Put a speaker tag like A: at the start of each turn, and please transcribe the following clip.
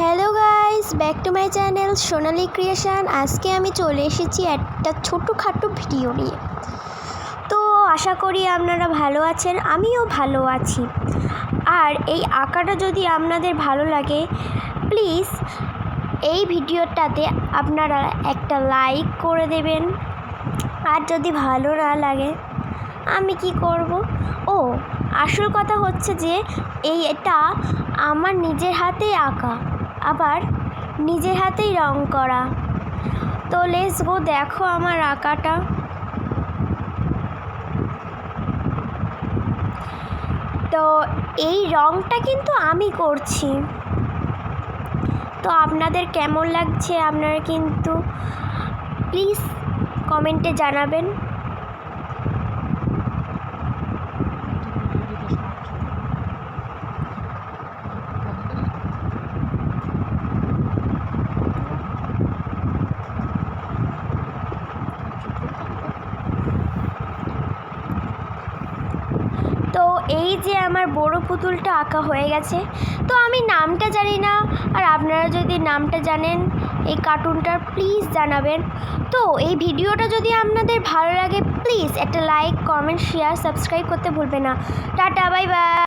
A: Hello guys back to my channel Sonali creation আজকে আমি চলে এসেছি একটা ছোটোখাটো ভিডিও নিয়ে। তো আশা করি আপনারা ভালো আছেন, আমিও ভালো আছি। আর এই আঁকাটা যদি আপনাদের ভালো লাগে প্লিজ এই ভিডিওটাতে আপনারা একটা লাইক করে দেবেন। আর যদি ভালো না লাগে আমি কি করব? ও, আসল কথা হচ্ছে যে এই এটা আমার নিজের হাতেই আঁকা, আবার নিজের হাতেই রং করা। তো লেস গো, দেখো আমার আঁকাটা। তো এই রংটা কিন্তু আমি করছি। তো আপনাদের কেমন লাগছে আপনারা কিন্তু প্লিজ কমেন্টে জানাবেন তো এই যে আমার বড় পুতুলটা আঁকা হয়ে গেছে, তো আমি নামটা জানি না। আর আপনারা যদি নামটা জানেন, এই কার্টুনটার প্লিজ জানাবেন। তো এই ভিডিওটা যদি আপনাদের ভালো লাগে প্লিজ একটা লাইক কমেন্ট শেয়ার সাবস্ক্রাইব করতে ভুলবে না। Tata bye bye